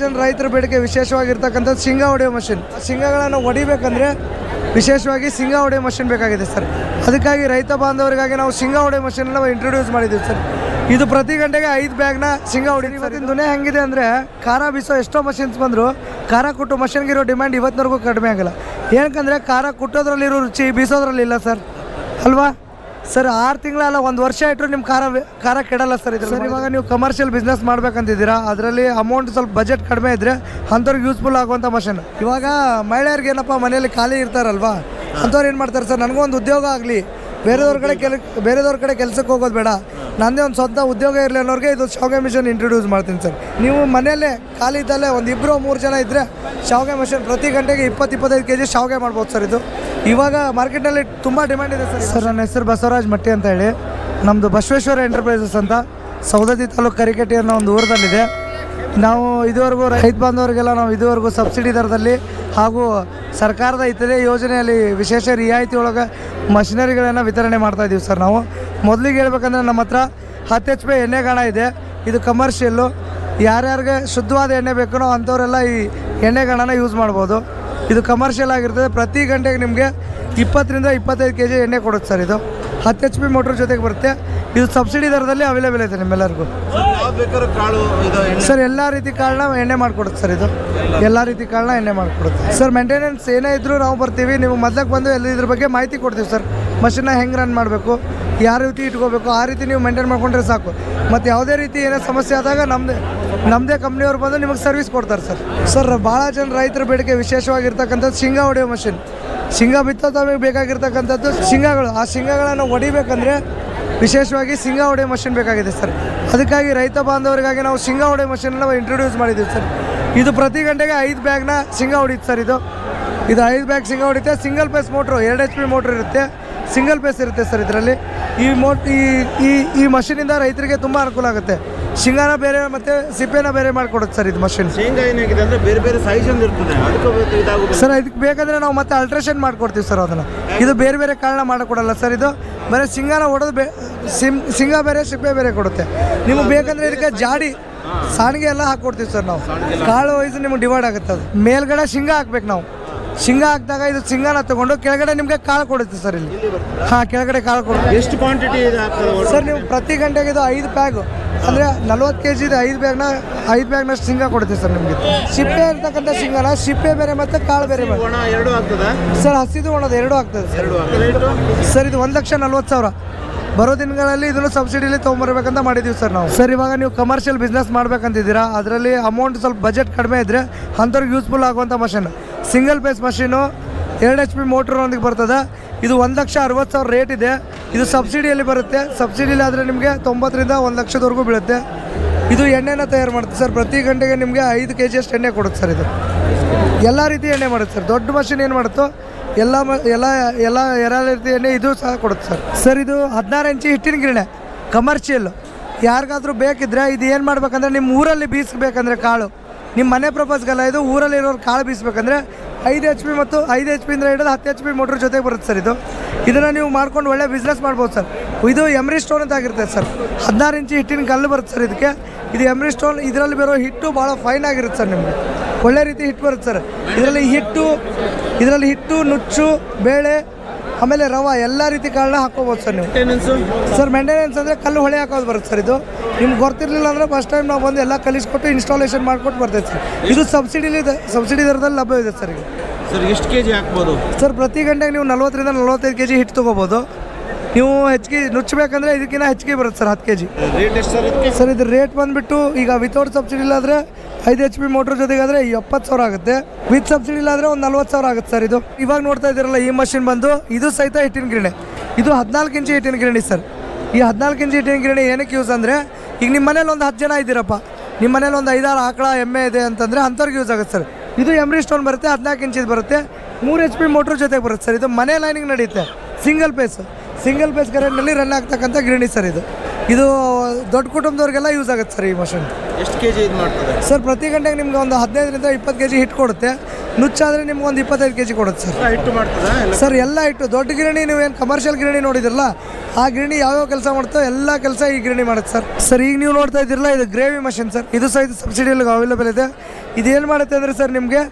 ಜನ ರೈತರ ಬೇಡಿಕೆ ವಿಶೇಷವಾಗಿರ್ತಕ್ಕಂಥದ್ದು ಶೇಂಗಾ ಹೊಡೆಯೋ ಮಷಿನ್. ಶೇಂಗಾಗಳನ್ನು ಹೊಡಿಬೇಕಂದ್ರೆ ವಿಶೇಷವಾಗಿ ಶೇಂಗಾ ಹೊಡೆಯೋ ಮಷಿನ್ ಬೇಕಾಗಿದೆ ಸರ್. ಅದಕ್ಕಾಗಿ ರೈತ ಬಾಂಧವರಿಗಾಗಿ ನಾವು ಶೇಂಗಾ ಹೊಡೆಯೋ ನಾವು ಇಂಟ್ರೊಡ್ಯೂಸ್ ಮಾಡಿದ್ದೀವಿ ಸರ್. ಇದು ಪ್ರತಿ ಗಂಟೆಗೆ ಐದು ಬ್ಯಾಗ್ನ ಶೇಂಗಾ ಹೊಡಿತೀವಿ ಇವತ್ತಿನ ದುನಿಯಾ ಹೆಂಗಿದೆ ಅಂದರೆ ಖಾರ ಬೀಸೋ ಎಷ್ಟೋ ಮಷಿನ್ಸ್ ಬಂದರು ಖಾರ ಕುಟ್ಟು ಮಷಿನ್ಗೆ ಇರೋ ಡಿಮ್ಯಾಂಡ್ ಇವತ್ತಿನವರೆಗೂ ಕಡಿಮೆ ಆಗಲ್ಲ. ಏನಕ್ಕಂದರೆ ಖಾರ ಕುಟ್ಟೋದ್ರಲ್ಲಿರೋ ರುಚಿ ಬೀಸೋದ್ರಲ್ಲಿ ಇಲ್ಲ ಸರ್. ಅಲ್ವಾ? ಸರ್, ಆರು ತಿಂಗಳಲ್ಲ ಒಂದು ವರ್ಷ ಇಟ್ಟರು ನಿಮ್ಮ ಖಾರ ಖಾರ ಕೆಡಲ್ಲ ಸರ್ ಇದು ಸರ್, ಇವಾಗ ನೀವು ಕಮರ್ಷಿಯಲ್ ಬಿಸ್ನೆಸ್ ಮಾಡ್ಬೇಕಂತಿದ್ದೀರಾ? ಅದರಲ್ಲಿ ಅಮೌಂಟ್ ಸ್ವಲ್ಪ ಬಜೆಟ್ ಕಡಿಮೆ ಇದ್ದರೆ ಅಂಥವ್ರಿಗೆ ಯೂಸ್ಫುಲ್ ಆಗುವಂಥ ಮಷಿನ್ ಇವಾಗ ಮಹಿಳೆಯರಿಗೆ ಏನಪ್ಪ, ಮನೆಯಲ್ಲಿ ಖಾಲಿ ಇರ್ತಾರಲ್ವಾ? ಅಂಥವ್ರು ಏನು ಮಾಡ್ತಾರೆ ಸರ್, ನನಗೂ ಒಂದು ಉದ್ಯೋಗ ಆಗಲಿ. ಬೇರೆಯವ್ರ ಕಡೆ ಕೆಲ ಬೇರೆಯವ್ರ ಕಡೆ ಕೆಲಸಕ್ಕೆ ಹೋಗೋದು ಬೇಡ. ನನ್ನದೇ ಒಂದು ಸ್ವಂತ ಉದ್ಯೋಗ ಇರಲಿ ಅನ್ನೋರಿಗೆ ಇದು ಶಾವಿಗೆ ಮಿಷನ್ ಇಂಟ್ರೊಡ್ಯೂಸ್ ಮಾಡ್ತೀನಿ ಸರ್. ನೀವು ಮನೆಯಲ್ಲೇ ಖಾಲಿ ಇದ್ದಲ್ಲೇ ಒಂದು ಇಬ್ಬರು ಮೂರು ಜನ ಇದ್ದರೆ ಶಾವಿಗೆ ಮಿಷನ್ ಪ್ರತಿ ಗಂಟೆಗೆ ಇಪ್ಪತ್ತು, ಇಪ್ಪತ್ತೈದು ಕೆ ಜಿ ಶಾವಿಗೆ ಮಾಡ್ಬೋದು ಸರ್ ಇದು. ಇವಾಗ ಮಾರ್ಕೆಟ್ನಲ್ಲಿ ತುಂಬ ಡಿಮ್ಯಾಂಡ್ ಇದೆ ಸರ್. ಸರ್, ನನ್ನ ಹೆಸರು ಬಸವರಾಜ್ ಮಟ್ಟಿ ಅಂತ ಹೇಳಿ. ನಮ್ಮದು ಬಸವೇಶ್ವರ ಎಂಟರ್ಪ್ರೈಸಸ್ ಅಂತ ಸೌದತ್ತಿ ತಾಲೂಕು ಕರಿಕಟ್ಟಿ ಅನ್ನೋ ಒಂದು ಊರದಲ್ಲಿದೆ. ನಾವು ಇದುವರೆಗೂ ರೈತ ಬಾಂಧವರಿಗೆಲ್ಲ ನಾವು ಇದುವರೆಗೂ ಸಬ್ಸಿಡಿ ದರದಲ್ಲಿ ಹಾಗೂ ಸರ್ಕಾರದ ಇತರೆ ಯೋಜನೆಯಲ್ಲಿ ವಿಶೇಷ ರಿಯಾಯಿತಿ ಒಳಗೆ ಮಷಿನರಿಗಳನ್ನು ವಿತರಣೆ ಮಾಡ್ತಾ ಇದ್ದೀವಿ ಸರ್ ನಾವು. ಮೊದಲಿಗೆ ಹೇಳ್ಬೇಕಂದ್ರೆ ನಮ್ಮ ಹತ್ರ ಹತ್ತು ಎಚ್ ಪಿ ಎಣ್ಣೆ ಗಾಣ ಇದೆ. ಇದು ಕಮರ್ಷಿಯಲ್ಲು ಯಾರ್ಯಾರಿಗೆ ಶುದ್ಧವಾದ ಎಣ್ಣೆ ಬೇಕೋ ಅಂಥವರೆಲ್ಲ ಈ ಎಣ್ಣೆ ಗಾಣನ ಯೂಸ್ ಮಾಡ್ಬೋದು. ಇದು ಕಮರ್ಷಿಯಲ್ ಆಗಿರ್ತದೆ. ಪ್ರತಿ ಗಂಟೆಗೆ ನಿಮಗೆ ಇಪ್ಪತ್ತರಿಂದ ಇಪ್ಪತ್ತೈದು ಕೆ ಜಿ ಎಣ್ಣೆ ಕೊಡುತ್ತೆ ಸರ್ ಇದು. ಹತ್ತು ಎಚ್ ಪಿ ಮೋಟ್ರ್ ಜೊತೆಗೆ ಬರುತ್ತೆ. ಇದು ಸಬ್ಸಿಡಿ ದರದಲ್ಲಿ ಅವೈಲೇಬಲ್ ಇದೆ ನಿಮ್ಮೆಲ್ಲರಿಗೂ. ಸರ್, ಎಲ್ಲ ರೀತಿ ಕಾಳನ್ನ ಎಣ್ಣೆ ಮಾಡಿಕೊಡುತ್ತೆ ಸರ್ ಇದು. ಎಲ್ಲ ರೀತಿ ಕಾಳನ್ನ ಎಣ್ಣೆ ಮಾಡಿಕೊಡುತ್ತೆ. ಸರ್ ಮೇಂಟೆನೆನ್ಸ್ ಏನೇ ಇದ್ದರೂ ನಾವು ಬರ್ತೀವಿ. ನೀವು ಮೊದಲಕ್ಕೆ ಬಂದು ಎಲ್ಲ ಇದ್ರ ಬಗ್ಗೆ ಮಾಹಿತಿ ಕೊಡ್ತೀವಿ ಸರ್. ಮಷಿನ್ನ ಹೆಂಗೆ ರನ್ ಮಾಡಬೇಕು? ಯಾವ ರೀತಿ ಇಟ್ಕೋಬೇಕು? ಆ ರೀತಿ ನೀವು ಮೇಂಟೈನ್ ಮಾಡ್ಕೊಂಡ್ರೆ ಸಾಕು. ಮತ್ತು ಯಾವುದೇ ರೀತಿ ಏನೇ ಸಮಸ್ಯೆ ಆದಾಗ ನಮ್ಮದೇ ನಮ್ಮದೇ ಕಂಪ್ನಿಯವ್ರು ಬಂದು ನಿಮಗೆ ಸರ್ವಿಸ್ ಕೊಡ್ತಾರೆ ಸರ್. ಸರ್ ಭಾಳ ಜನ ರೈತರ ಬೇಡಿಕೆ ವಿಶೇಷವಾಗಿರ್ತಕ್ಕಂಥದ್ದು ಶೇಂಗಾ ಹೊಡೆಯೋ ಮಷಿನ್ ಶೇಂಗಾ ಬಿತ್ತೋ ತಮಗೆ ಬೇಕಾಗಿರ್ತಕ್ಕಂಥದ್ದು ಶೇಂಗಾಗಳು. ಆ ಶೇಂಗಾಗಳನ್ನು ಹೊಡಿಬೇಕಂದ್ರೆ ವಿಶೇಷವಾಗಿ ಶೇಂಗಾ ಹೊಡೆಯೋ ಮಷಿನ್ ಬೇಕಾಗಿದೆ ಸರ್. ಅದಕ್ಕಾಗಿ ರೈತ ಬಾಂಧವರಿಗಾಗಿ ನಾವು ಶೇಂಗಾ ಹೊಡೆಯೋ ಮಷಿನನ್ನು ಇಂಟ್ರೊಡ್ಯೂಸ್ ಮಾಡಿದ್ದೀವಿ ಸರ್. ಇದು ಪ್ರತಿ ಗಂಟೆಗೆ ಐದು ಬ್ಯಾಗ್ನ ಶೇಂಗಾ ಹೊಡಿತು ಸರ್ ಇದು. ಇದು ಐದು ಬ್ಯಾಗ್ ಶೇಂಗಾ ಹೊಡಿತೆ ಸಿಂಗಲ್ ಪೇಸ್ ಮೋಟ್ರು ಎರಡು ಎಚ್ ಪಿ ಮೋಟ್ರ್ ಇರುತ್ತೆ. ಸಿಂಗಲ್ ಪೇಸ್ ಇರುತ್ತೆ ಸರ್ ಇದರಲ್ಲಿ. ಈ ಮೋಟ್ ಈ ಈ ಮಷಿನಿಂದ ರೈತರಿಗೆ ತುಂಬ ಅನುಕೂಲ ಆಗುತ್ತೆ. ಶೇಂಗಾನ ಬೇರೆ ಮತ್ತು ಸಿಪ್ಪೆನ ಬೇರೆ ಮಾಡಿಕೊಡುತ್ತೆ ಸರ್ ಇದು ಮಷಿನ್ ಶೇಂಗಾ ಏನಾಗಿದೆ ಅಂದ್ರೆ ಬೇರೆ ಬೇರೆ ಸೈಜ್ ಒಂದು ಇರ್ತದೆ. ಅದಕ್ಕೆ ಇದಾಗುತ್ತೆ ಸರ್ ಇದಕ್ಕೆ ಬೇಕಂದ್ರೆ ನಾವು ಮತ್ತೆ ಅಲ್ಟ್ರೇಷನ್ ಮಾಡ್ಕೊಡ್ತೀವಿ ಸರ್ ಅದನ್ನು. ಇದು ಬೇರೆ ಬೇರೆ ಕಾರಣ ಮಾಡಿಕೊಡಲ್ಲ ಸರ್ ಇದು. ಬರೀ ಸಿಂಗಾನ ಹೊಡೆದು ಬೇ ಸಿಮ್ ಸಿಂಗ ಬೇರೆ ಸಿಪ್ಪೆ ಬೇರೆ ಕೊಡುತ್ತೆ. ನಿಮ್ಗೆ ಬೇಕಂದ್ರೆ ಇದಕ್ಕೆ ಜಾಡಿ ಸಾಣಿಗೆ ಎಲ್ಲ ಹಾಕ್ಕೊಡ್ತೀವಿ ಸರ್ ನಾವು. ಕಾಳು ವಯಸ್ಸು ನಿಮ್ಗೆ ಡಿವೈಡ್ ಆಗುತ್ತೆ ಅದು. ಮೇಲ್ಗಡೆ ಶೇಂಗಾ ಹಾಕ್ಬೇಕು ನಾವು. ಶೇಂಗ ಹಾಕಿದಾಗ ಇದು ಸಿಂಗಾನ ತಗೊಂಡು ಕೆಳಗಡೆ ನಿಮಗೆ ಕಾಳು ಕೊಡುತ್ತೆ ಸರ್ ಇಲ್ಲಿ. ಹಾಂ ಕೆಳಗಡೆ ಕಾಳು ಕೊಡುತ್ತೆ. ಎಷ್ಟು ಕ್ವಾಂಟಿಟಿ ಸರ್ ನೀವು ಪ್ರತಿ ಗಂಟೆಗೆ ಇದು ಐದು ಬ್ಯಾಗು ಅಂದರೆ ನಲ್ವತ್ತು ಕೆ ಜಿದು ಐದು ಬ್ಯಾಗ್ನ ಐದು ಬ್ಯಾಗ್ನಷ್ಟು ಸಿಂಗ ಕೊಡ್ತೀವಿ ಸರ್ ನಿಮಗೆ. ಸಿಪ್ಪೆ ಇರ್ತಕ್ಕಂಥ ಶೇಂಗಾನ ಸಿಪ್ಪೆ ಬೇರೆ ಮತ್ತು ಕಾಳು ಬೇರೆ ಎರಡು ಆಗ್ತದೆ? ಸರ್ ಹಸಿದು ಒಣದು ಎರಡು ಆಗ್ತದೆ ಸರ್. ಎರಡು ಸರ್ ಇದು ಒಂದು ಲಕ್ಷ ನಲ್ವತ್ತು ಸಾವಿರ. ಬರೋ ದಿನಗಳಲ್ಲಿ ಇದನ್ನು ಸಬ್ಸಿಡಿಲಿ ತೊಗೊಂಬರ್ಬೇಕಂತ ಮಾಡಿದ್ದೀವಿ ಸರ್ ನಾವು. ಸರ್ ಇವಾಗ ನೀವು ಕಮರ್ಷಿಯಲ್ ಬಿಸ್ನೆಸ್ ಮಾಡ್ಬೇಕಂತಿದ್ದೀರಾ ಅದರಲ್ಲಿ ಅಮೌಂಟ್ ಸ್ವಲ್ಪ ಬಜೆಟ್ ಕಡಿಮೆ ಇದ್ದರೆ ಅಂಥವ್ರಿಗೆ ಯೂಸ್ಫುಲ್ ಆಗುವಂಥ ಮಷಿನ್ ಸಿಂಗಲ್ ಪೇಸ್ ಮಷೀನು, ಎರಡು ಎಚ್ ಪಿ ಮೋಟ್ರೊಂದಿಗೆ ಬರ್ತದೆ. ಇದು ಒಂದು ಲಕ್ಷ ಅರವತ್ತು ಸಾವಿರ ರೇಟ್ ಇದೆ. ಇದು ಸಬ್ಸಿಡಿಯಲ್ಲಿ ಬರುತ್ತೆ. ಸಬ್ಸಿಡಿಲಿ ಆದರೆ ನಿಮಗೆ ತೊಂಬತ್ತರಿಂದ ಒಂದು ಲಕ್ಷದವರೆಗೂ ಬೀಳುತ್ತೆ. ಇದು ಎಣ್ಣೆನ ತಯಾರು ಮಾಡುತ್ತೆ ಸರ್. ಪ್ರತಿ ಗಂಟೆಗೆ ನಿಮಗೆ ಐದು ಕೆ ಜಿಯಷ್ಟು ಎಣ್ಣೆ ಕೊಡುತ್ತೆ ಸರ್ ಇದು. ಎಲ್ಲ ರೀತಿ ಎಣ್ಣೆ ಮಾಡುತ್ತೆ ಸರ್. ದೊಡ್ಡ ಮಷಿನ್ ಏನು ಮಾಡುತ್ತೋ, ಎಲ್ಲ ಮ, ಎಲ್ಲ ಎಲ್ಲ ಎಲ್ಲ ರೀತಿ ಎಣ್ಣೆ ಇದು ಸಹ ಕೊಡುತ್ತೆ ಸರ್. ಸರ್, ಇದು ಹದಿನಾರು ಇಂಚಿ ಹಿಟ್ಟಿನ ಗಿರಣೆ ಕಮರ್ಷಿಯಲ್ ಯಾರಿಗಾದರೂ ಬೇಕಿದ್ರೆ ಇದು ಏನು ಮಾಡ್ಬೇಕಂದ್ರೆ ನಿಮ್ಮ ಊರಲ್ಲಿ ಬೀಸಬೇಕಂದ್ರೆ ಕಾಳು. ನಿಮ್ಮ ಮನೆ ಪ್ರಪೋಸ್ಗಲ್ಲ ಇದು ಊರಲ್ಲಿ ಇರೋರು ಕಾಳು ಬೀಸಬೇಕಂದ್ರೆ ಐದು ಎಚ್ ಪಿ ಮತ್ತು ಐದು ಎಚ್ ಪಿಯಿಂದ ಹಿಡಿದು ಹತ್ತು ಎಚ್ ಪಿ ಮೋಟ್ರ್ ಜೊತೆಗೆ ಬರುತ್ತೆ ಸರ್ ಇದು. ಇದನ್ನು ನೀವು ಮಾಡ್ಕೊಂಡು ಒಳ್ಳೆ ಬಿಸ್ನೆಸ್ ಮಾಡ್ಬೋದು ಸರ್. ಇದು ಎಮ್ರಿ ಸ್ಟೋನ್ ಅಂತ ಆಗಿರುತ್ತೆ ಸರ್. ಹದಿನಾರು ಇಂಚು ಹಿಟ್ಟಿನ ಕಲ್ಲು ಬರುತ್ತೆ ಸರ್ ಇದಕ್ಕೆ. ಇದು ಎಮ್ರಿ ಸ್ಟೋನ್ ಇದರಲ್ಲಿ ಬರೋ ಹಿಟ್ಟು ಭಾಳ ಫೈನ್ ಆಗಿರುತ್ತೆ ಸರ್ ನಿಮಗೆ. ಒಳ್ಳೆ ರೀತಿ ಹಿಟ್ಟು ಬರುತ್ತೆ ಸರ್. ಇದರಲ್ಲಿ ಹಿಟ್ಟು ಇದರಲ್ಲಿ ಹಿಟ್ಟು, ನುಚ್ಚು, ಬೇಳೆ ಆಮೇಲೆ ರವ ಎಲ್ಲ ರೀತಿ ಕಾಳನ್ನ ಹಾಕೋಬೋದು ಸರ್ ನೀವು. ಸರ್ ಮೇಂಟೆನೆನ್ಸ್ ಅಂದರೆ ಕಲ್ಲು ಹೊಳೆ ಹಾಕೋದು ಬರುತ್ತೆ ಸರ್ ಇದು. ನಿಮ್ಗೆ ಗೊತ್ತಿರಲಿಲ್ಲ ಅಂದ್ರೆ ಫಸ್ಟ್ ಟೈಮ್ ನಾವು ಬಂದು ಎಲ್ಲ ಕಲಿಸ್ಕೊಟ್ಟು ಇನ್ಸ್ಟಾಲೇಷನ್ ಮಾಡ್ಕೊಟ್ಟು ಬರ್ತೈತೆ ಸರ್. ಇದು ಸಬ್ಸಿಡಿಲಿ ಸಬ್ಸಿಡಿ ದರದಲ್ಲಿ ಲಭ್ಯ ಇದೆ ಸರ್ ಈಗ. ಸರ್ ಎಷ್ಟು ಕೆ ಜಿ ಹಾಕ್ಬೋದು? ಸರ್ ಪ್ರತಿ ಗಂಟೆಗೆ ನೀವು ನಲ್ವತ್ತರಿಂದ ನಲ್ವತ್ತೈದು ಕೆ ಜಿ ಹಿಟ್ಟು ತೊಗೋಬೋದು. ನೀವು ಹೆಚ್ಚಿಗೆ ನುಚ್ಚಬೇಕಂದ್ರೆ ಇದಕ್ಕಿಂತ ಹೆಚ್ಚಿಗೆ ಬರುತ್ತೆ ಸರ್ ಹತ್ತು ಕೆ ಜಿ ಸರ್ ಇದು ರೇಟ್ ಬಂದುಬಿಟ್ಟು ಈಗ ವಿತೌಟ್ ಸಬ್ಸಿಡಿ ಇಲ್ಲಾದರೆ ಐದು ಎಚ್ ಪಿ ಮೋಟ್ರ್ ಜೊತೆಗಾದರೆ ಎಪ್ಪತ್ತು ಸಾವಿರ ಆಗುತ್ತೆ. ವಿತ್ ಸಬ್ಸಿಡಿ ಇಲ್ಲಾದರೆ ಒಂದು ನಲ್ವತ್ತು ಸಾವಿರ ಆಗುತ್ತೆ ಸರ್ ಇದು. ಇವಾಗ ನೋಡ್ತಾ ಇದ್ದೀರಲ್ಲ, ಈ ಮಷಿನ್ ಬಂದು, ಇದು ಸಹಿತ ಹಿಟ್ಟಿನ ಗಿರಣಿ. ಇದು ಹದಿನಾಲ್ಕು ಇಂಚಿ ಹಿಟ್ಟಿನ ಗಿರಣಿ ಸರ್ ಈ ಹದಿನಾಲ್ಕು ಇಂಚಿ ಹಿಟ್ಟಿನ ಗಿರಣಿ ಏನಕ್ಕೆ ಯೂಸ್ ಅಂದರೆ, ಈಗ ನಿಮ್ಮ ಮನೇಲಿ ಒಂದು ಹತ್ತು ಜನ ಇದ್ದೀರಪ್ಪ. ನಿಮ್ಮ ಮನೇಲಿ ಒಂದು ಐದಾರು ಆಕಳ, ಎಮ್ಮೆ ಇದೆ ಅಂತಂದರೆ ಅಂಥವ್ರಿಗೆ ಯೂಸ್ ಆಗುತ್ತೆ ಸರ್ ಇದು ಎಮ್ರಿ ಸ್ಟೋನ್ ಬರುತ್ತೆ, ಹದಿನಾಲ್ಕು ಇಂಚಿದು ಬರುತ್ತೆ. ಮೂರು ಎಚ್ ಪಿ ಮೋಟ್ರ್ ಜೊತೆಗೆ ಬರುತ್ತೆ ಸರ್ ಇದು ಮನೆ ಲೈನಿಂಗ್ ನಡೆಯುತ್ತೆ. ಸಿಂಗಲ್ ಪೇಸ್ ಸಿಂಗಲ್ ಪೇಸ್ ಕರೆಂಟ್ನಲ್ಲಿ ರನ್ ಆಗ್ತಕ್ಕಂಥ ಗಿರಣಿ ಸರ್ ಇದು. ಇದು ದೊಡ್ಡ ಕುಟುಂಬದವ್ರಿಗೆಲ್ಲ ಯೂಸ್ ಆಗುತ್ತೆ ಸರ್ ಈ ಮಷಿನ್ ಎಷ್ಟು ಕೆ ಜಿ ಇದು ಮಾಡ್ತದೆ? ಸರ್ ಪ್ರತಿ ಗಂಟೆಗೆ ನಿಮ್ಗೆ ಒಂದು ಹದಿನೈದರಿಂದ ಇಪ್ಪತ್ತು ಕೆ ಜಿ ಹಿಟ್ಟು ಕೊಡುತ್ತೆ. ನುಚ್ಚಾದರೆ ನಿಮ್ಗೆ ಒಂದು ಇಪ್ಪತ್ತೈದು ಕೆ ಜಿ ಕೊಡುತ್ತೆ ಸರ್. ಹಿಟ್ಟು ಮಾಡ್ತದೆ? ಸರ್ ಎಲ್ಲ ಹಿಟ್ಟು. ದೊಡ್ಡ ಗಿರಣಿ ನೀವೇನು ಕಮರ್ಷಿಯಲ್ ಗಿರಣಿ ನೋಡಿದಿರಲ್ಲ ಆ ಗಿರಣಿ ಯಾವ್ಯಾವ ಕೆಲಸ ಮಾಡ್ತೋ ಎಲ್ಲ ಕೆಲಸ ಈ ಗಿರಣಿ ಮಾಡುತ್ತೆ ಸರ್. ಸರ್ ಈಗ ನೀವು ನೋಡ್ತಾ ಇದ್ದೀರಲ್ಲ ಇದು ಗ್ರೇವಿ ಮಷಿನ್ ಸರ್. ಇದು ಸಹಿತ ಸಬ್ಸಿಡಿಯಲ್ಲಿ ಅವೈಲೇಬಲ್ ಇದೆ. ಇದೇನು ಮಾಡುತ್ತೆ ಅಂದರೆ ಸರ್ ನಿಮಗೆ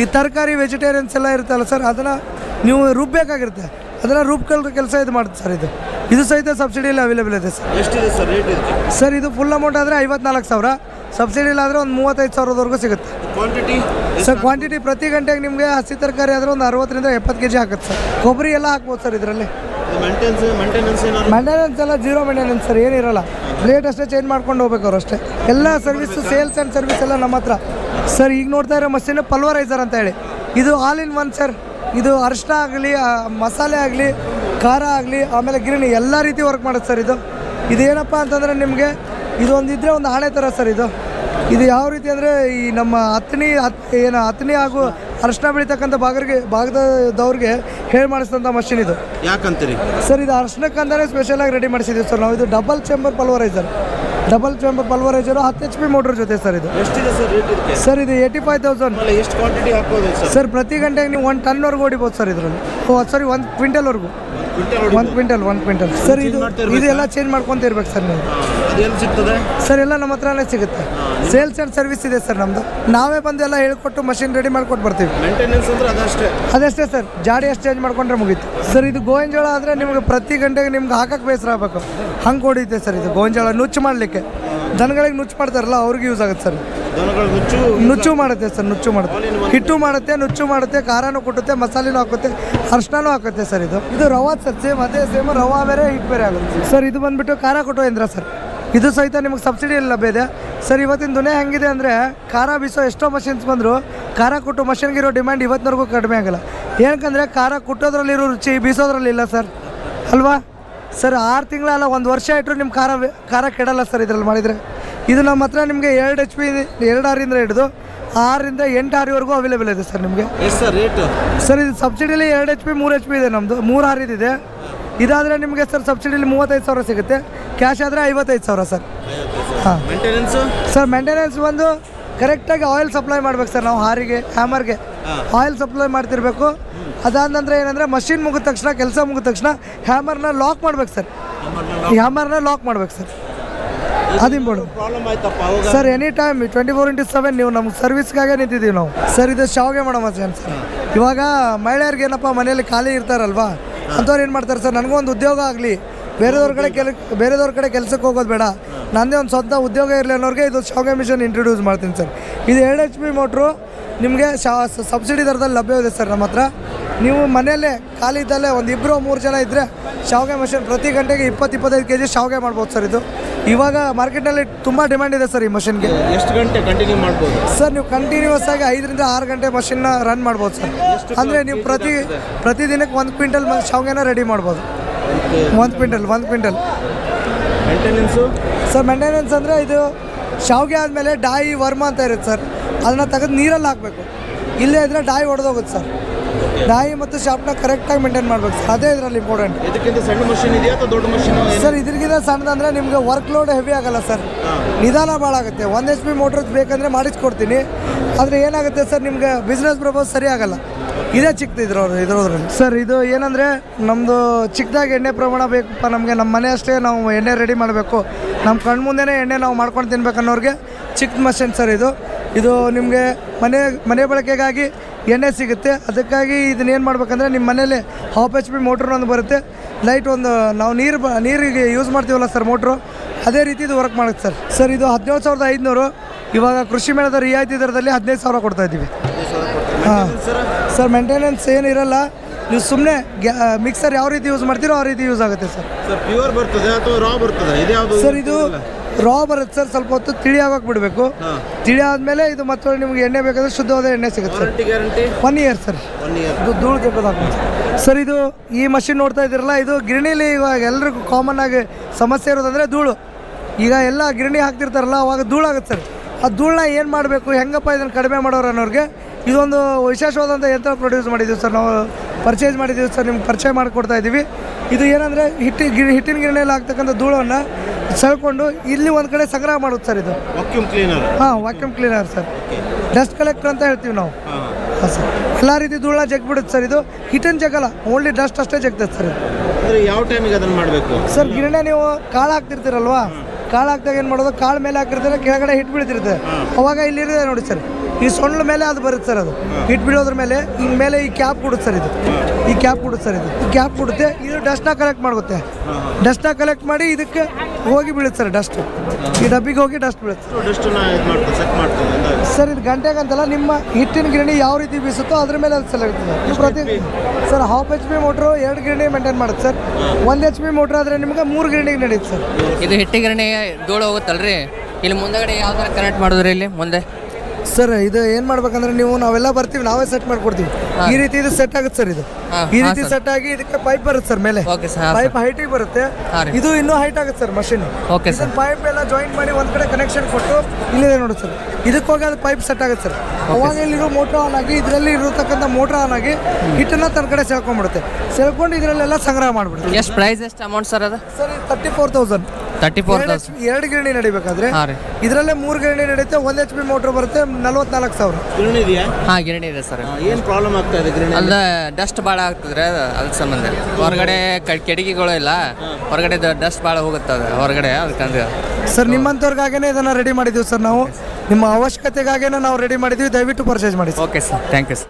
ಈ ತರಕಾರಿ ವೆಜಿಟೇರಿಯನ್ಸ್ ಎಲ್ಲ ಇರುತ್ತಲ್ಲ ಸರ್ ಅದನ್ನು ನೀವು ರುಬ್ಬೇಕಾಗಿರುತ್ತೆ. ಅದನ್ನು ರೂಪಕಲ್ ಕೆಲಸ ಇದು ಮಾಡುತ್ತೆ ಸರ್ ಇದು. ಇದು ಸಹಿತ ಸಬ್ಸಿಡಿಯಲ್ಲಿ ಅವೈಲೇಬಲ್ ಇದೆ ಸರ್. ಎಷ್ಟಿದೆ ಸರ್ ರೇಟ್ ಇದಕ್ಕೆ ಸರ್ ಇದು ಫುಲ್ ಅಮೌಂಟ್ ಆದರೆ ಐವತ್ನಾಲ್ಕು ಸಾವಿರ. ಸಬ್ಸಿಡಿಯಲ್ಲಿ ಆದರೆ ಒಂದು ಮೂವತ್ತೈದು ಸಾವಿರದವರೆಗೂ ಸಿಗುತ್ತೆ. ಕ್ವಾಂಟಿಟಿ ಸರ್ ಕ್ವಾಂಟಿಟಿ ಪ್ರತಿ ಗಂಟೆಗೆ ನಿಮಗೆ ಹಸಿ ತರಕಾರಿ ಆದರೆ ಒಂದು ಅರವತ್ತರಿಂದ ಎಪ್ಪತ್ತು ಕೆ ಜಿ ಆಗುತ್ತೆ ಸರ್. ಕೊಬ್ಬರಿ ಎಲ್ಲ ಹಾಕ್ಬೋದು ಸರ್ ಇದರಲ್ಲಿ. ಮೇಂಟೆನ್ಸ್ ಮೇಂಟೆನೆನ್ಸ್ ಏನಾದ್ರು? ಮೇಂಟೆನೆನ್ಸ್ ಎಲ್ಲ ಜೀರೋ ಮೇಂಟೆನೆನ್ಸ್ ಸರ್ ಏನಿರಲ್ಲ ರೇಟ್ ಅಷ್ಟೇ ಚೇಂಜ್ ಮಾಡ್ಕೊಂಡು ಹೋಗ್ಬೇಕು ಅವ್ರು ಅಷ್ಟೇ. ಎಲ್ಲ ಸರ್ವಿಸ್ ಸೇಲ್ಸ್ ಆ್ಯಂಡ್ ಸರ್ವಿಸ್ ಎಲ್ಲ ನಮ್ಮ ಹತ್ರ. ಸರ್ ಈಗ ನೋಡ್ತಾ ಇರೋ ಮಷೀನ್ ಪಲ್ವರೈಸರ್ ಅಂತ ಹೇಳಿ. ಇದು ಆಲ್ ಇನ್ ಒನ್ ಸರ್ ಇದು ಅರಿಶಿನ ಆಗಲಿ ಮಸಾಲೆ ಆಗಲಿ ಖಾರ ಆಗಲಿ ಆಮೇಲೆ ಗಿರಣಿ ಎಲ್ಲ ರೀತಿ ವರ್ಕ್ ಮಾಡುತ್ತೆ ಸರ್ ಇದು. ಇದೇನಪ್ಪ ಅಂತಂದರೆ ನಿಮಗೆ ಇದು ಒಂದು ಇದ್ರೆ ಒಂದು ಹಾಳೆ ಥರ ಸರ್ ಇದು. ಇದು ಯಾವ ರೀತಿ ಅಂದರೆ ಈ ನಮ್ಮ ಅತ್ನಿ ಅತ್ ಏನು ಅತ್ನಿ ಹಾಗೂ ಅರಿಶಿನ ಬೆಳೀತಕ್ಕಂಥ ಭಾಗರಿಗೆ ಭಾಗದವ್ರಿಗೆ ಹೇಳಿ ಮಾಡಿಸಿದಂಥ ಮಷಿನ್ ಇದು. ಯಾಕಂತೀರಿ? ಸರ್ ಇದು ಅರ್ಶನಕ್ಕಂತಾನೆ ಸ್ಪೆಷಲಾಗಿ ರೆಡಿ ಮಾಡಿಸಿದ್ದೀವಿ ಸರ್. ನಾವು ಇದು double chamber pulveriser double chamber pulveriser ಹತ್ತು ಎಚ್ ಪಿ ಮೋಟರ್ ಜೊತೆ ಸರ್ ಇದು. ಎಷ್ಟಿದೆ ಸರ್ ರೇಟ್ ಇದಕ್ಕೆ? ಸರ್ ಇದು ಏಯ್ಟಿ ಫೈವ್ ತೌಸಂಡ್ ಆಮೇಲೆ ಎಷ್ಟು ಕ್ವಾಂಟಿಟಿ ಹಾಕ್ಬೋದು ಸರ್? ಸರ್ ಪ್ರತಿ ಗಂಟೆಗೆ ನೀವು ಒಂದು ಟನ್ವರೆಗೂ ಹೊಡಿಬೋದು ಸರ್ ಇದರಲ್ಲಿ. ಓ ಸಾರಿ ಒಂದು ಕ್ವಿಂಟಲ್ವರೆಗೂ ಕ್ವಿಂಟಲ್ ಒಂದು ಕ್ವಿಂಟಲ್ ಒಂದು ಕ್ವಿಂಟಲ್ ಸರ್ ಇದು ಇದೆಲ್ಲ ಚೇಂಜ್ ಮಾಡ್ಕೊಂತ ಇರ್ಬೇಕು ಸರ್ ನೀವು. ಸಿಗ್ತದೆ? ಸರ್ ಎಲ್ಲ ನಮ್ಮ ಹತ್ರನೇ ಸಿಗುತ್ತೆ. ಸೇಲ್ಸ್ ಆ್ಯಂಡ್ ಸರ್ವಿಸ್ ಇದೆ ಸರ್ ನಮ್ಮದು ನಾವೇ ಬಂದು ಎಲ್ಲ ಹೇಳ್ಕೊಟ್ಟು ಮಷಿನ್ ರೆಡಿ ಮಾಡ್ಕೊಟ್ಟು ಬರ್ತೀವಿ. ಅದಷ್ಟೇ. ಸರ್. ಜಾಡಿ ಅಷ್ಟು ಚೇಂಜ್ ಮಾಡ್ಕೊಂಡ್ರೆ ಮುಗೀತು. ಸರ್ ಇದು ಗೋವಿನ ಜೋಳ ಆದರೆ ನಿಮ್ಗೆ ಪ್ರತಿ ಗಂಟೆಗೆ ನಿಮ್ಗೆ ಹಾಕಕ್ಕೆ ಬೇಸರ ಆಗ್ಬೇಕು. ಹಂಗೆ ಹೊಡಿಯುತ್ತೆ ಸರ್ ಇದು ಗೋವಿನ ಜೋಳ ನುಚ್ಚು ಮಾಡಲಿಕ್ಕೆ. ದನಗಳಿಗೆ ನುಚ್ಚು ಮಾಡ್ತಾರಲ್ಲ ಅವ್ರಿಗೆ ಯೂಸ್ ಆಗುತ್ತೆ ಸರ್. ನುಚ್ಚು ನುಚ್ಚು ಮಾಡುತ್ತೆ ಸರ್ ನುಚ್ಚು ಮಾಡುತ್ತೆ. ಹಿಟ್ಟು ಮಾಡುತ್ತೆ ನುಚ್ಚು ಮಾಡುತ್ತೆ ಖಾರನೂ ಕೊಟ್ಟುತ್ತೆ ಮಸಾಲೆನೂ ಹಾಕುತ್ತೆ ಅರ್ಶನೂ ಹಾಕುತ್ತೆ ಸರ್ ಇದು. ಇದು ರವಾ ಸರ್ ಸೇಮ್ ಅದೇ ಸೇಮ್ ರವಾ ಬೇರೆ ಹಿಟ್ಟು ಬೇರೆ ಆಗುತ್ತೆ ಸರ್. ಇದು ಬಂದ್ಬಿಟ್ಟು ಖಾರ ಕೊಟ್ಟು ಇಂದ್ರ ಸರ್. ಇದು ಸಹಿತ ನಿಮಗೆ ಸಬ್ಸಿಡಿ ಲಭ್ಯ ಇದೆ. ಸರ್ ಇವತ್ತಿನ ದುನಿಯಾ ಹೆಂಗಿದೆ ಅಂದರೆ ಖಾರ ಬೀಸೋ ಎಷ್ಟೋ ಮಷಿನ್ಸ್ ಬಂದರೂ ಖಾರ ಕೊಟ್ಟು ಮಷಿನ್ಗಿರೋ ಡಿಮ್ಯಾಂಡ್ ಇವತ್ತಿನವರೆಗೂ ಕಡಿಮೆ ಆಗಲ್ಲ. ಏನಕ್ಕಂದರೆ ಖಾರ ಕುಟ್ಟೋದ್ರಲ್ಲಿರೋ ರುಚಿ ಬೀಸೋದ್ರಲ್ಲಿ ಇಲ್ಲ ಸರ್. ಅಲ್ವಾ? ಸರ್ ಆರು ತಿಂಗಳಲ್ಲ ಒಂದು ವರ್ಷ ಇಟ್ಟರು ನಿಮ್ಮ ಖಾರ ಖಾರ ಕೆಡಲ್ಲ ಸರ್ ಇದರಲ್ಲಿ ಮಾಡಿದರೆ. ಇದು ನಮ್ಮ ಹತ್ರ ನಿಮಗೆ ಎರಡು ಎಚ್ ಪಿ ಎರಡು ಆರಿಂದ ಹಿಡಿದು ಆರರಿಂದ ಎಂಟು ಆರಿವರೆಗೂ ಅವೈಲೇಬಲ್ ಇದೆ ಸರ್ ನಿಮಗೆ. Sir rate? ಸರ್ ಇದು ಸಬ್ಸಿಡಿಲಿ ಎರಡು ಎಚ್ ಪಿ ಮೂರು ಎಚ್ ಪಿ ಇದೆ ನಮ್ಮದು ಮೂರು ಆರಿದಿದೆ. ಇದಾದರೆ ನಿಮಗೆ ಸರ್ ಸಬ್ಸಿಡಿಲಿ ಮೂವತ್ತೈದು ಸಾವಿರ ಸಿಗುತ್ತೆ ಕ್ಯಾಶ್ ಆದರೆ ಐವತ್ತೈದು ಸಾವಿರ ಸರ್. ಹಾಂ. ಮೇಂಟೆನೆನ್ಸ್ ಸರ್ ಮೇಂಟೆನೆನ್ಸ್ ಒಂದು ಕರೆಕ್ಟಾಗಿ ಆಯಿಲ್ ಸಪ್ಲೈ ಮಾಡ್ಬೇಕು ಸರ್ ನಾವು ಹಾರಿಗೆ ಹ್ಯಾಮರ್ಗೆ ಆಯಿಲ್ ಸಪ್ಲೈ ಮಾಡ್ತಿರ್ಬೇಕು ಅದಾದ ನಂತರ ಏನಂದರೆ ಮಷಿನ್ ಮುಗಿದ ತಕ್ಷಣ ಕೆಲಸ ಮುಗಿದ ತಕ್ಷಣ ಹ್ಯಾಮರ್ನ ಲಾಕ್ ಮಾಡ್ಬೇಕು ಸರ್. ಈ ಹ್ಯಾಮರ್ನ ಲಾಕ್ ಮಾಡ್ಬೇಕು sir. ಅದಿಂಬೋಡು sir any time twenty four into seven ನೀವು ನಮ್ಗೆ ಸರ್ವಿಸ್ಗಾಗೆ ನಿಂತಿದ್ದೀವಿ ನಾವು. ಸರ್ ಇದು ಶಾವ್ಗೆ ಮಾಡೋ ಏನು ಸರ್. ಇವಾಗ ಮಹಿಳೆಯರಿಗೆ ಏನಪ್ಪ ಮನೆಯಲ್ಲಿ ಖಾಲಿ ಇರ್ತಾರಲ್ವಾ? ಅಂಥವ್ರು ಏನು ಮಾಡ್ತಾರೆ ಸರ್ ನನಗೂ ಒಂದು ಉದ್ಯೋಗ ಆಗಲಿ. ಬೇರೆಯವ್ರ ಕಡೆ ಕೆಲ ಬೇರೆಯವ್ರ ಕಡೆ ಕೆಲಸಕ್ಕೆ ಹೋಗೋದು ಬೇಡ. ನನ್ನದೇ ಒಂದು ಸ್ವಂತ ಉದ್ಯೋಗ ಇರಲಿ ಅನ್ನೋರಿಗೆ ಇದು ಶಾವಿಗೆ ಮಿಷನ್ ಇಂಟ್ರೊಡ್ಯೂಸ್ ಮಾಡ್ತೀನಿ ಸರ್. ಇದು ಎರಡು ಎಚ್ ಪಿ ಮೋಟ್ರು ನಿಮಗೆ ಶಾ ಸಬ್ಸಿಡಿ ದರದಲ್ಲಿ ಲಭ್ಯವಿದೆ ಸರ್ ನಮ್ಮ ಹತ್ರ. ನೀವು ಮನೆಯಲ್ಲೇ ಖಾಲಿ ಇದ್ದಲ್ಲೇ ಒಂದು ಇಬ್ಬರು ಮೂರು ಜನ ಇದ್ದರೆ ಶಾವಿಗೆ ಮಷಿನ್ ಪ್ರತಿ ಗಂಟೆಗೆ ಇಪ್ಪತ್ತು ಇಪ್ಪತ್ತೈದು ಕೆ ಜಿ ಶಾವಿಗೆ ಮಾಡ್ಬೋದು ಸರ್ ಇದು. ಇವಾಗ ಮಾರ್ಕೆಟ್ನಲ್ಲಿ ತುಂಬ ಡಿಮ್ಯಾಂಡ್ ಇದೆ ಸರ್ ಈ ಮಷಿನ್ಗೆ. ಎಷ್ಟು ಗಂಟೆ ಕಂಟಿನ್ಯೂ ಮಾಡ್ಬೋದು? ಸರ್ ನೀವು ಕಂಟಿನ್ಯೂಸ್ ಆಗಿ ಐದರಿಂದ ಆರು ಗಂಟೆ ಮಷಿನ್ನ ರನ್ ಮಾಡ್ಬೋದು ಸರ್. ಅಂದರೆ ನೀವು ಪ್ರತಿ ಪ್ರತಿ ದಿನಕ್ಕೆ ಒಂದು ಕ್ವಿಂಟಲ್ ಮ- ಶಾವ್ಗೆನ ರೆಡಿ ಮಾಡ್ಬೋದು. ಒಂದು ಕ್ವಿಂಟಲ್ ಒಂದು ಕ್ವಿಂಟಲ್. ಮೇಂಟೆನೆನ್ಸು ಸರ್ ಮೇಂಟೆನೆನ್ಸ್ ಅಂದರೆ ಇದು ಶಾವಿಗೆ ಆದಮೇಲೆ ಡಾಯಿ ವರ್ಮ ಅಂತ ಇರುತ್ತೆ ಸರ್. ಅದನ್ನು ತೆಗೆದು ನೀರಲ್ಲಿ ಹಾಕಬೇಕು. ಇಲ್ಲೇ ಇದ್ರೆ ಡಾಯಿ ಹೊಡೆದೋಗುತ್ತೆ ಸರ್. ಡಾಯಿ ಮತ್ತು ಶಾಪ್ನ ಕರೆಕ್ಟಾಗಿ ಮೇಂಟೈನ್ ಮಾಡಬೇಕು ಸರ್ ಅದೇ ಇದರಲ್ಲಿ ಇಂಪಾರ್ಟೆಂಟ್ ಇದಕ್ಕಿಂತ ಸಣ್ಣ ಮಷಿನ್ ಇದೆಯಾ ಅಥವಾ ದೊಡ್ಡ ಮಷಿನ್ ಸರ್ ಇದ್ರಿಗಿಂತ ಸಣ್ಣದಂದ್ರೆ ನಿಮಗೆ ವರ್ಕ್ ಲೋಡ್ ಹೆವಿ ಆಗಲ್ಲ ಸರ್ ನಿಧಾನ ಭಾಳ ಆಗುತ್ತೆ. ಒಂದು ಎಚ್ ಪಿ ಮೋಟ್ರ್ ಬೇಕಂದ್ರೆ ಮಾಡಿಸ್ಕೊಡ್ತೀನಿ. ಆದರೆ ಏನಾಗುತ್ತೆ ಸರ್ ನಿಮ್ಗೆ ಬಿಸ್ನೆಸ್ ಪ್ರಪೋಸ್ ಸರಿ ಆಗಲ್ಲ. ಇದೇ ಚಿಕ್ಕದು ಇದ್ರವ್ರು ಇದ್ರೋದ್ರಲ್ಲಿ. ಸರ್ ಇದು ಏನಂದರೆ ನಮ್ಮದು ಚಿಕ್ಕದಾಗಿ ಎಣ್ಣೆ ಪ್ರಮಾಣ ಬೇಕಪ್ಪ ನಮಗೆ. ನಮ್ಮ ಮನೆ ಅಷ್ಟೇ ನಾವು ಎಣ್ಣೆ ರೆಡಿ ಮಾಡಬೇಕು. ನಮ್ಮ ಕಣ್ಣು ಮುಂದೆನೇ ಎಣ್ಣೆ ನಾವು ಮಾಡ್ಕೊಂಡು ತಿನ್ಬೇಕನ್ನೋರಿಗೆ ಚಿಕ್ಕ ಮಷಿನ್ ಸರ್ ಇದು. ಇದು ನಿಮಗೆ ಮನೆ ಮನೆ ಬಳಕೆಗಾಗಿ ಎಣ್ಣೆ ಸಿಗುತ್ತೆ. ಅದಕ್ಕಾಗಿ ಇದನ್ನ ಏನು ಮಾಡ್ಬೇಕಂದ್ರೆ ನಿಮ್ಮ ಮನೇಲಿ ಹಾಫ್ ಎಚ್ ಪಿ ಮೋಟ್ರ್ ಒಂದು ಬರುತ್ತೆ. ಲೈಟ್ ಒಂದು ನಾವು ನೀರು ಬ ನೀರಿಗೆ ಯೂಸ್ ಮಾಡ್ತೀವಲ್ಲ ಸರ್ ಮೋಟ್ರು ಅದೇ ರೀತಿ ಇದು ವರ್ಕ್ ಮಾಡುತ್ತೆ ಸರ್ ಸರ್ ಇದು ಹದಿನೇಳು ಸಾವಿರದ ಐದುನೂರು. ಇವಾಗ ಕೃಷಿ ಮೇಳದ ರಿಯಾಯಿತಿ ದರದಲ್ಲಿ ಹದಿನೈದು ಸಾವಿರ ಕೊಡ್ತಾ ಇದ್ದೀವಿ. ಹಾಂ. ಸರ್ ಸರ್ ಮೇಂಟೆನೆನ್ಸ್ ಏನಿರಲ್ಲ. ನೀವು ಸುಮ್ಮನೆ ಮಿಕ್ಸರ್ ಯಾವ ರೀತಿ ಯೂಸ್ ಮಾಡ್ತೀರೋ ಆ ರೀತಿ ಯೂಸ್ ಆಗುತ್ತೆ ಸರ್. ಸರ್ ಪ್ಯೂರ್ ಬರ್ತದೆ ಅಥವಾ ರಾ ಬರ್ತದೆ? ಸರ್ ಇದು ರಾ ಬರುತ್ತೆ ಸರ್ ಸ್ವಲ್ಪ ಹೊತ್ತು ತಿಳಿ ಆಗೋಕೆ ಬಿಡಬೇಕು. ತಿಳಿ ಆದಮೇಲೆ ಇದು ಮತ್ತೆ ನಿಮ್ಗೆ ಎಣ್ಣೆ ಬೇಕಾದ್ರೆ ಶುದ್ಧವಾದ ಎಣ್ಣೆ ಸಿಗುತ್ತೆ sir. Guarantee one year sir one year ಧೂಳು ತೆಗೆದಾಕ ಸರ್ ಇದು ಈ ಮಷಿನ್ ನೋಡ್ತಾ ಇದ್ದೀರಲ್ಲ ಇದು ಗಿರಣಿಲಿ ಇವಾಗ ಎಲ್ರಿಗೂ ಕಾಮನ್ ಆಗಿ ಸಮಸ್ಯೆ ಇರೋದಂದ್ರೆ ಧೂಳು. ಈಗ ಎಲ್ಲ ಗಿರಣಿ ಹಾಕ್ತಿರ್ತಾರಲ್ಲ ಅವಾಗ ಧೂಳಾಗುತ್ತೆ ಸರ್. ಆ ಧೂಳನ್ನ ಏನು ಮಾಡಬೇಕು ಹೆಂಗಪ್ಪ ಇದನ್ನು ಕಡಿಮೆ ಮಾಡೋರು ಅನ್ನೋರಿಗೆ ಇದೊಂದು ವಿಶೇಷವಾದಂಥ ಯಂತ್ರ ಪ್ರೊಡ್ಯೂಸ್ ಮಾಡಿದ್ದೀವಿ ಸರ್ ನಾವು. ಪರ್ಚೇಸ್ ಮಾಡಿದ್ದೀವಿ ಸರ್ ನಿಮ್ಗೆ ಪರಿಚಯ ಮಾಡಿಕೊಡ್ತಾ ಇದ್ದೀವಿ. ಇದು ಏನಂದರೆ ಹಿಟ್ಟಿ ಗಿ ಹಿಟ್ಟಿನ ಗಿರಣಿಯಲ್ಲಿ ಆಗ್ತಕ್ಕಂಥ ಧೂಳನ್ನು ಸೆಳ್ಕೊಂಡು ಇಲ್ಲಿ ಒಂದು ಕಡೆ ಸಂಗ್ರಹ ಮಾಡೋದು ಸರ್ ಇದು. ವಾಕ್ಯೂಮ್ ಕ್ಲೀನರ್ ಹಾಂ vacuum cleaner sir. Dust collector ಅಂತ ಹೇಳ್ತೀವಿ ನಾವು. ಹಾಂ. ಸರ್. ಎಲ್ಲ ರೀತಿ ಧೂಳ ಜಗ್ಬಿಡುತ್ತೆ ಸರ್ ಇದು. ಹಿಟ್ಟಿನ ಜಗಲ್ಲ ಓನ್ಲಿ ಡಸ್ಟ್ ಅಷ್ಟೇ ಜಗ್ತದೆ ಸರ್ ಇದು. ಯಾವ ಟೈಮಿಗೆ ಅದನ್ನು ಮಾಡಬೇಕು? ಸರ್ ಗಿರಣೆ ನೀವು ಕಾಳು ಹಾಕ್ತಿರ್ತೀರಲ್ವಾ? ಕಾಳು ಹಾಕ್ದಾಗ ಏನು ಮಾಡೋದು? ಕಾಳು ಮೇಲೆ ಹಾಕಿರ್ತಾರೆ ಕೆಳಗಡೆ ಹಿಟ್ಟು ಬೀಳ್ತಿರುತ್ತೆ. ಅವಾಗ ಇಲ್ಲಿರುತ್ತೆ ನೋಡಿ ಸರ್. ಈ ಸೊಣ್ಣ ಮೇಲೆ ಅದು ಬರುತ್ತೆ ಸರ್ ಅದು. ಹಿಟ್ ಬಿಡೋದ್ರ ಮೇಲೆ ಹಿಂಗ್ ಮೇಲೆ ಈ ಕ್ಯಾಪ್ ಕೊಡುತ್ತೆ ಸರ್ ಇದು. ಈ ಕ್ಯಾಪ್ ಕೊಡುತ್ತೆ ಸರ್ ಇದು. ಈ ಕ್ಯಾಪ್ ಕೊಡುತ್ತೆ ಇದು ಡಸ್ಟ್ನ ಕಲೆಕ್ಟ್ ಮಾಡುತ್ತೆ. ಡಸ್ಟ್ನ ಕಲೆಕ್ಟ್ ಮಾಡಿ ಇದಕ್ಕೆ ಹೋಗಿ ಬೀಳುತ್ತೆ ಸರ್ ಡಸ್ಟ್. ಈ ಡಬ್ಬಿಗೆ ಹೋಗಿ ಡಸ್ಟ್ ಬೀಳುತ್ತೆ. ಇದು ಸರ್ ಇದು ಗಂಟೆಗಂತಲ್ಲ ನಿಮ್ಮ ಹಿಟ್ಟಿನ ಗಿರಣಿ ಯಾವ ರೀತಿ ಬೀಸುತ್ತೋ ಅದ್ರ ಮೇಲೆ ಅದು ಸೆಲೆಕ್ಟ್ ಪ್ರತಿ sir half H P motor ಎರಡು ಗಿರಣಿ ಮೇಂಟೈನ್ ಮಾಡುತ್ತೆ ಸರ್. ಒಂದು ಎಚ್ ಪಿ ಮೋಟ್ರ್ ಆದರೆ ನಿಮ್ಗೆ ಮೂರು ಗಿರಣಿಗೆ ನಡೆಯುತ್ತೆ ಸರ್. ಇದು ಹಿಟ್ಟಿಗಿರಣಿ ಧೂಳು ಹೋಗುತ್ತಲ್ರಿ? ಇಲ್ಲಿ ಮುಂದಗಡೆ ಯಾವ ಥರ ಕನೆಕ್ಟ್ ಮಾಡಿದ್ರಿ ಇಲ್ಲಿ? ಮುಂದೆ? ಸರ್ ಇದು ಏನು ಮಾಡ್ಬೇಕಂದ್ರೆ ನೀವು ನಾವೆಲ್ಲ ಬರ್ತೀವಿ ನಾವೇ ಸೆಟ್ ಮಾಡ್ಕೊಡ್ತೀವಿ. ಈ ರೀತಿ ಇದು ಸೆಟ್ ಆಗುತ್ತೆ ಸರ್ ಇದು. ಈ ರೀತಿ ಸೆಟ್ ಆಗಿ ಇದಕ್ಕೆ ಪೈಪ್ ಬರುತ್ತೆ ಸರ್ ಮೇಲೆ. ಓಕೆ ಸರ್ ಪೈಪ್ ಹೈಟಿಗೆ ಬರುತ್ತೆ. ಇದು ಇನ್ನೂ ಹೈಟ್ ಆಗುತ್ತೆ sir machine okay sir. Pipe ಎಲ್ಲ ಜಾಯಿಂಟ್ ಮಾಡಿ ಒಂದ್ ಕಡೆ ಕನೆಕ್ಷನ್ ಕೊಟ್ಟು ಇಲ್ಲಿದೆ ನೋಡಿ ಸರ್. ಇದಕ್ಕೆ ಹೋಗಿ ಅದು ಪೈಪ್ ಸೆಟ್ ಆಗುತ್ತೆ ಸರ್. ಅವಾಗ ಇಲ್ಲಿರೋ ಮೋಟ್ರ್ ಆನ್ ಆಗಿ ಇದರಲ್ಲಿ ಇರತಕ್ಕಂಥ ಮೋಟ್ರ್ ಆನ್ ಆಗಿ ಹಿಟ್ಟನ್ನ ತನ್ನ ಕಡೆ ಸೆಳ್ಕೊಂಡ್ಬಿಡುತ್ತೆ ಸೆಳ್ಕೊಂಡು ಇದರಲ್ಲೆಲ್ಲ ಸಂಗ್ರಹ ಮಾಡ್ಬಿಡುತ್ತೆ. ಎಷ್ಟು ಪ್ರೈಸ್ ಎಷ್ಟು ಅಮೌಂಟ್ ಸರ್ ಅದು? Sir thirty four thousand thirty four thousand ಎರಡು ಗಿರಣಿ ನಡಿಬೇಕಾದ್ರೆ? ಹಾಂ ರೀ. ಇದರಲ್ಲೇ ಮೂರು ಗಿರಣಿ ನಡೆಯುತ್ತೆ ಒಂದು ಎಚ್ ಪಿ ಮೋಟ್ರ್ ಬರುತ್ತೆ ನಲ್ವತ್ನಾಲ್ಕು ಸಾವಿರ. ಗಿರಣಿ ಇದೆಯಾ? ಹಾಂ ಗಿರಣಿ ಇದೆ ಸರ್. ಏನು ಪ್ರಾಬ್ಲಮ್ ಆಗ್ತಾ ಇದೆ ಗಿರಣಿ? ಅಲ್ಲ ಡಸ್ಟ್ ಭಾಳ ಆಗ್ತದ್ರೆ ಅದು ಅದ್ರ ಸಂಬಂಧ ಹೊರಗಡೆ ಕ- ಕಿಟಕಿಗಳು ಇಲ್ಲ. ಹೊರಗಡೆ ಡಸ್ಟ್ ಭಾಳ ಹೋಗುತ್ತದೆ ಹೊರಗಡೆ ಅದಕ್ಕಂದ್ರೆ ಸರ್ ನಿಮ್ಮಂಥವ್ರಿಗಾಗೇ ಇದನ್ನು ರೆಡಿ ಮಾಡಿದ್ದೀವಿ ಸರ್ ನಾವು. ನಿಮ್ಮ ಅವಶ್ಯಕತೆಗಾಗೇ ನಾವು ರೆಡಿ ಮಾಡಿದ್ದೀವಿ ದಯವಿಟ್ಟು ಪರ್ಚೇಸ್ ಮಾಡಿ okay sir thank you sir